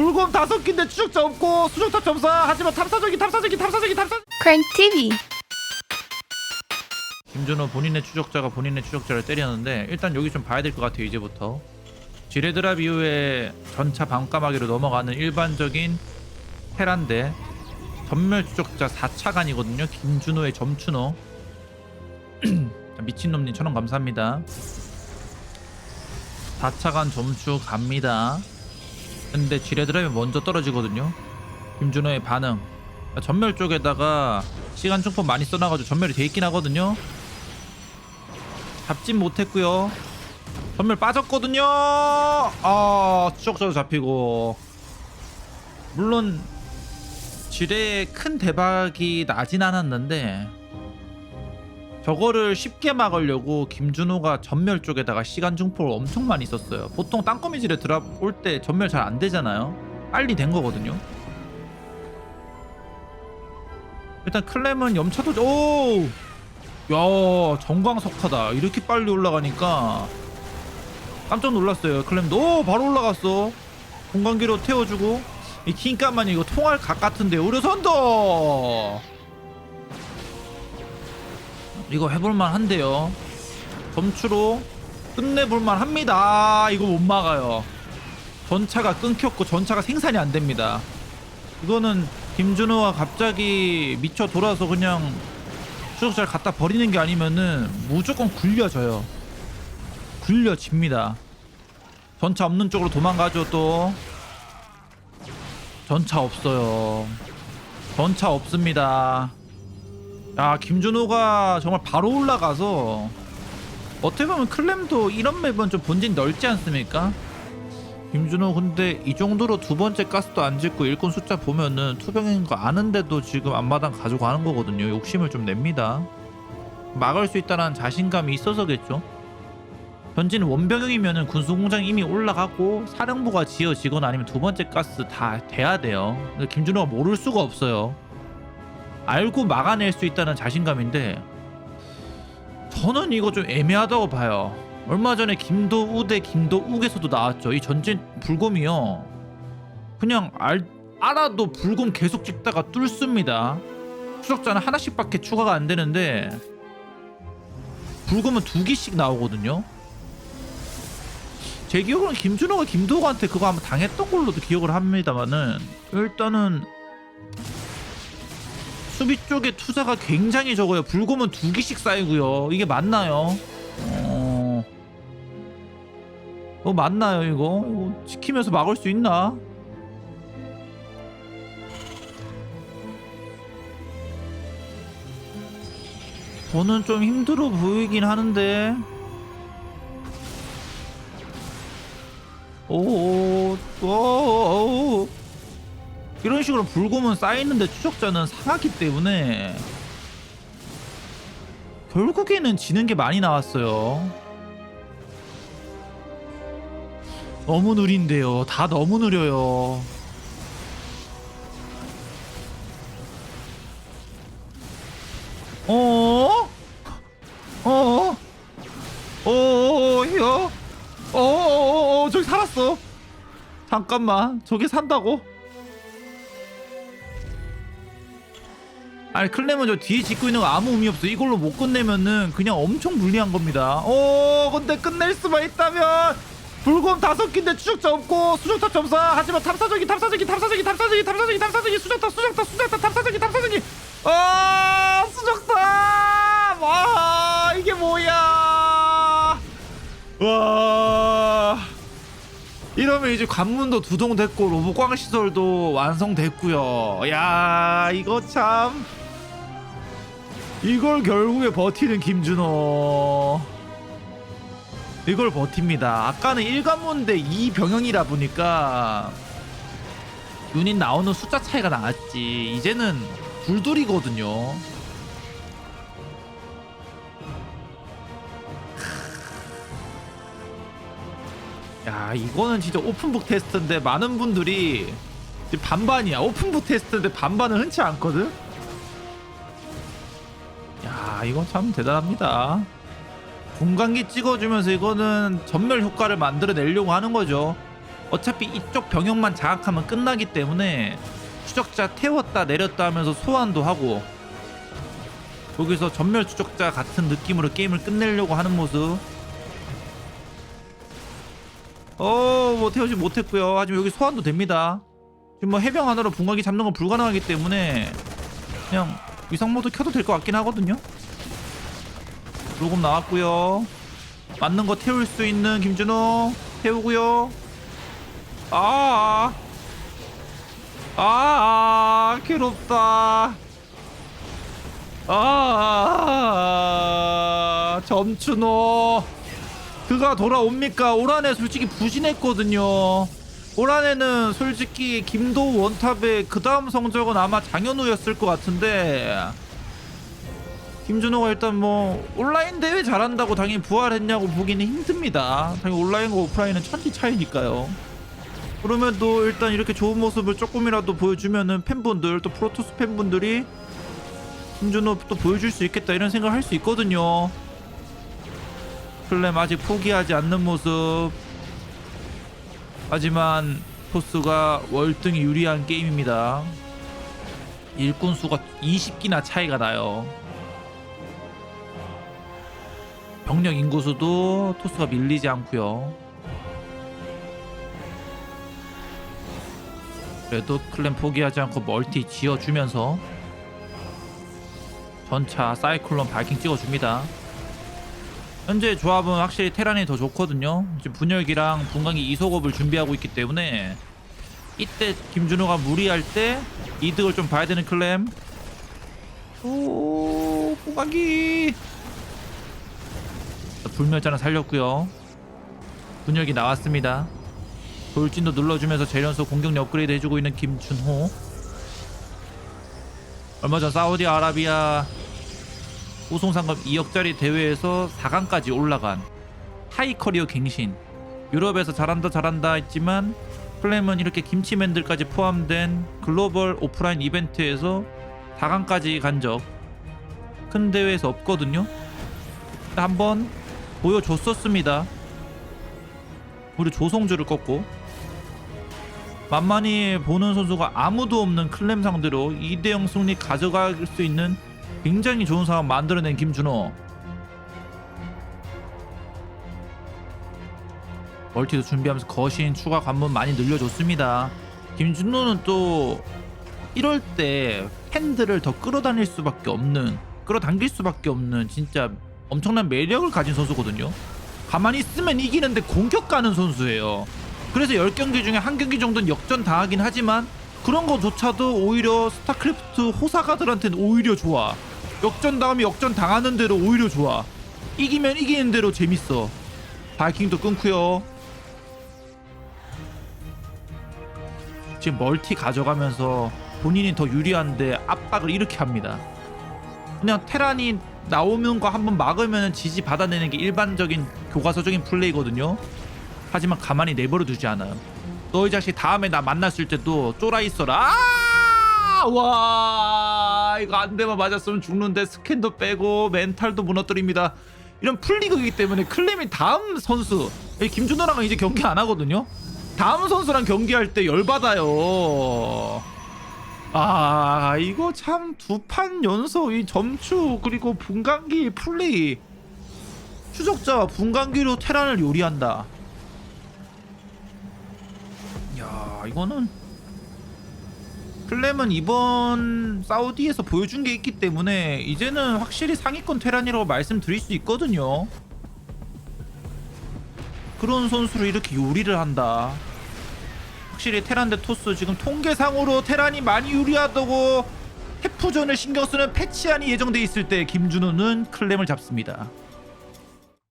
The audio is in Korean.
불곰 다섯 개인데 추적자 없고 수정탑 점사. 하지만 탐사적인 탐사적인 탐사적인 탐사 Crank TV. 김준호 본인의 추적자가 본인의 추적자를 때렸는데 일단 여기 좀 봐야 될 것 같아요 이제부터. 지뢰드랍 이후에 전차 반까마귀로 넘어가는 일반적인 테란데 전멸 추적자 4차간이거든요. 김준호의 점추노 미친놈님 천원 감사합니다. 4차간 점추 갑니다 근데 지뢰드랍이 먼저 떨어지거든요 김준호의 반응 전멸 쪽에다가 시간 충폰 많이 써놔가지고 전멸이 돼 있긴 하거든요 잡진 못했고요. 전멸 빠졌거든요. 아 추적자도 잡히고 물론 지뢰에 큰 대박이 나진 않았는데 저거를 쉽게 막으려고 김준호가 전멸 쪽에다가 시간 중포를 엄청 많이 썼어요. 보통 땅거미 지뢰 드랍 올때 전멸 잘 안 되잖아요. 빨리 된 거거든요. 일단 클램은 염차도 오 야 정광석하다. 이렇게 빨리 올라가니까 깜짝 놀랐어요 클램도 오 바로 올라갔어. 공간기로 태워주고. 이 킹까만 이거 통할 각 같은데. 의료선도 이거 해볼만 한데요 점추로 끝내볼만 합니다 아, 이거 못 막아요 전차가 끊겼고 전차가 생산이 안 됩니다 이거는 김준호가 갑자기 미쳐 돌아서 그냥 추적자를 갖다 버리는 게 아니면은 무조건 굴려져요. 굴려집니다. 전차 없는 쪽으로 도망가죠 또. 전차 없어요. 전차 없습니다. 야 김준호가 정말 바로 올라가서 어떻게 보면 클램도 이런 맵은 좀 본진 넓지 않습니까? 김준호 근데 이 정도로 두 번째 가스도 안 짓고 일꾼 숫자 보면은 투병인 거 아는데도 지금 앞마당 가지고 가는 거거든요. 욕심을 좀 냅니다. 막을 수 있다는 자신감이 있어서겠죠. 현진 원병형이면은 군수공장 이미 올라가고 사령부가 지어지거나 아니면 두 번째 가스 다 돼야 돼요. 근데 김준호가 모를 수가 없어요. 알고 막아낼 수 있다는 자신감인데 저는 이거 좀 애매하다고 봐요. 얼마 전에 김도우 대 김도욱에서도 나왔죠. 이 전진 불곰이요. 그냥 알 알아도 불곰 계속 찍다가 뚫습니다. 추적자는 하나씩밖에 추가가 안 되는데 불곰은 두 개씩 나오거든요. 제 기억으로는 김준호가 김도욱한테 그거 한번 당했던 걸로도 기억을 합니다만은 일단은 수비 쪽에 투자가 굉장히 적어요. 불곰은 두 개씩 쌓이고요. 이게 맞나요? 어... 어 맞나요 이거? 이거 지키면서 막을 수 있나? 저는 좀 힘들어 보이긴 하는데 오오 오 이런 식으로 불곰은 쌓이는데 추적자는 상하기 때문에 결국에는 지는 게 많이 나왔어요. 너무 느린데요. 다 너무 느려요. 어? 어? 어? 혀? 어? 어? 어? 저기 살았어. 잠깐만. 저기 산다고? 아니 클레먼 저 뒤에 짓고 있는 거 아무 의미 없어. 이걸로 못 끝내면은 그냥 엄청 불리한 겁니다. 오, 근데 끝낼 수만 있다면 불곰 다섯 개인데 추적자 없고 수정탑 점사. 하지만 탐사적인 탐사적인 탐사적인 탐사적인 탐사적인 탐사적인 수정탑 수정탑 수정탑 탐사적인 탐사적인. 아 수정탑! 와 이게 뭐야? 와. 이러면 이제 관문도 두동됐고 로봇광 시설도 완성됐고요. 야 이거 참 이걸 결국에 버티는 김준호 이걸 버팁니다. 아까는 1관문 대 2병영이라 보니까 유닛 나오는 숫자 차이가 나왔지. 이제는 불돌이거든요. 야 이거는 진짜 오픈북 테스트인데 많은 분들이 반반이야. 오픈북 테스트인데 반반은 흔치 않거든. 야 이건 참 대단합니다. 공간기 찍어주면서 이거는 전멸 효과를 만들어내려고 하는 거죠. 어차피 이쪽 병력만 장악하면 끝나기 때문에 추적자 태웠다 내렸다 하면서 소환도 하고 거기서 전멸 추적자 같은 느낌으로 게임을 끝내려고 하는 모습 어뭐 태우지 못했고요 하지만 여기 소환도 됩니다 지금 뭐 해병 하나로 분광기 잡는 건 불가능하기 때문에 그냥 위상 모드 켜도 될 것 같긴 하거든요 로금 나왔고요 맞는 거 태울 수 있는 김준호 태우고요 아, 아, 아, 괴롭다. 아, 점춘호. 그가 돌아옵니까? 올 한해 솔직히 부진했거든요. 올 한해는 솔직히 김도우 원탑의 그 다음 성적은 아마 장현우였을 것 같은데 김준호가 일단 뭐 온라인 대회 잘한다고 당연히 부활했냐고 보기는 힘듭니다. 당연히 온라인과 오프라인은 천지 차이니까요. 또 일단 이렇게 좋은 모습을 조금이라도 보여주면은 팬분들 또 프로토스 팬분들이 김준호 또 보여줄 수 있겠다 이런 생각을 할 수 있거든요. 클렘 아직 포기하지 않는 모습. 하지만 토스가 월등히 유리한 게임입니다. 일꾼 수가 20기나 차이가 나요. 병력 인구수도 토스가 밀리지 않고요. 그래도 클랜 포기하지 않고 멀티 지어주면서 전차 사이클론 바이킹 찍어줍니다. 현재 조합은 확실히 테란이 더 좋거든요. 지금 분열기랑 분광기 이소급을 준비하고 있기 때문에 이때 김준호가 무리할 때 이득을 좀 봐야 되는 클램. 오 분광기 불멸자는 살렸고요. 분열기 나왔습니다. 돌진도 눌러주면서 재련소 공격력 업그레이드 해주고 있는 김준호 얼마 전 사우디아라비아 우승상금 2억짜리 대회에서 4강까지 올라간 하이 커리어 갱신 유럽에서 잘한다 잘한다 했지만 플레임은 이렇게 김치맨들까지 포함된 글로벌 오프라인 이벤트에서 4강까지 간 적 큰 대회에서 없거든요 한번 보여줬었습니다. 우리 조성주를 꺾고 만만히 보는 선수가 아무도 없는 클램 상대로 2대0 승리 가져갈 수 있는 굉장히 좋은 상황 만들어낸 김준호. 멀티도 준비하면서 거신 추가 관문 많이 늘려줬습니다. 김준호는 또 이럴 때 팬들을 더 끌어다닐 수밖에 없는 끌어당길 수밖에 없는 진짜 엄청난 매력을 가진 선수거든요 가만히 있으면 이기는데 공격 가는 선수예요 그래서 10경기 중에 한 경기 정도는 역전 당하긴 하지만 그런 거조차도 오히려 스타크래프트 호사가들한테는 오히려 좋아. 역전 당하면 역전 당하는 대로 오히려 좋아. 이기면 이기는 대로 재밌어. 바이킹도 끊고요. 지금 멀티 가져가면서 본인이 더 유리한데 압박을 이렇게 합니다. 그냥 테란이 나오는 거 한번 막으면 지지 받아내는 게 일반적인 교과서적인 플레이거든요. 하지만 가만히 내버려 두지 않아요. 너이 자식 다음에 나 만났을 때도 쫄아 있어라. 아! 와 이거 안 되면 맞았으면 죽는데 스캔도 빼고 멘탈도 무너뜨립니다. 이런 풀리그이기 때문에 클레미 다음 선수 이 김준호랑은 이제 경기 안 하거든요. 다음 선수랑 경기할 때 열받아요. 아 이거 참 두 판 연속 이 점추 그리고 분광기 플레이 추적자와 분광기로 테란을 요리한다. 야 이거는 클렘은 이번 사우디에서 보여준 게 있기 때문에 이제는 확실히 상위권 테란이라고 말씀드릴 수 있거든요. 그런 선수를 이렇게 요리를 한다. 확실히 테란 대 토스 지금 통계상으로 테란이 많이 유리하다고 태프전을 신경 쓰는 패치안이 예정돼 있을 때 김준호는 클렘을 잡습니다.